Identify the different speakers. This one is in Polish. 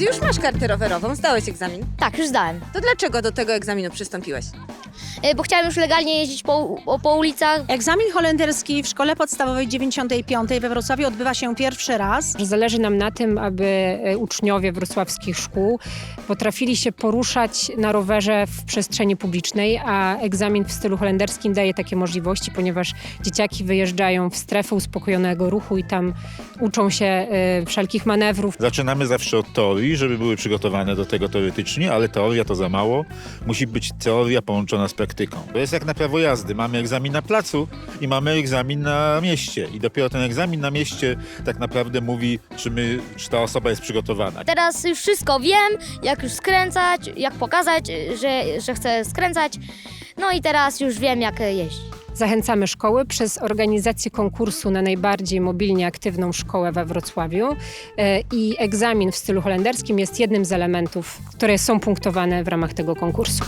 Speaker 1: już masz kartę rowerową, zdałeś egzamin.
Speaker 2: Tak, już zdałem.
Speaker 1: To dlaczego do tego egzaminu przystąpiłeś?
Speaker 2: Y, Bo chciałem już legalnie jeździć po, po, po ulicach.
Speaker 3: Egzamin holenderski w Szkole Podstawowej 95 we Wrocławiu odbywa się pierwszy raz.
Speaker 4: że zależy nam na tym, aby e, uczniowie wrocławskich szkół potrafili się poruszać na rowerze w przestrzeni publicznej, a egzamin w stylu holenderskim daje takie możliwości, ponieważ dzieciaki wyjeżdżają w strefę uspokojonego ruchu i tam uczą się e, wszelkich manewrów.
Speaker 5: Zaczynamy zawsze od teorii, żeby były przygotowane do tego teoretycznie, ale teoria to za mało. Musi być teoria połączona z praktyką. To jest jak na prawo jazdy. Mamy egzamin na placu i mamy egzamin na mieście. I dopiero ten egzamin na mieście tak naprawdę mówi, czy, my, czy ta osoba jest przygotowana.
Speaker 2: Teraz już wszystko wiem, jak już skręcać, jak pokazać, że, że chcę skręcać. No i teraz już wiem, jak jeździć.
Speaker 4: Zachęcamy szkoły przez organizację konkursu na najbardziej mobilnie aktywną szkołę we Wrocławiu e, i egzamin w stylu holenderskim jest jednym z elementów, które są punktowane w ramach tego konkursu.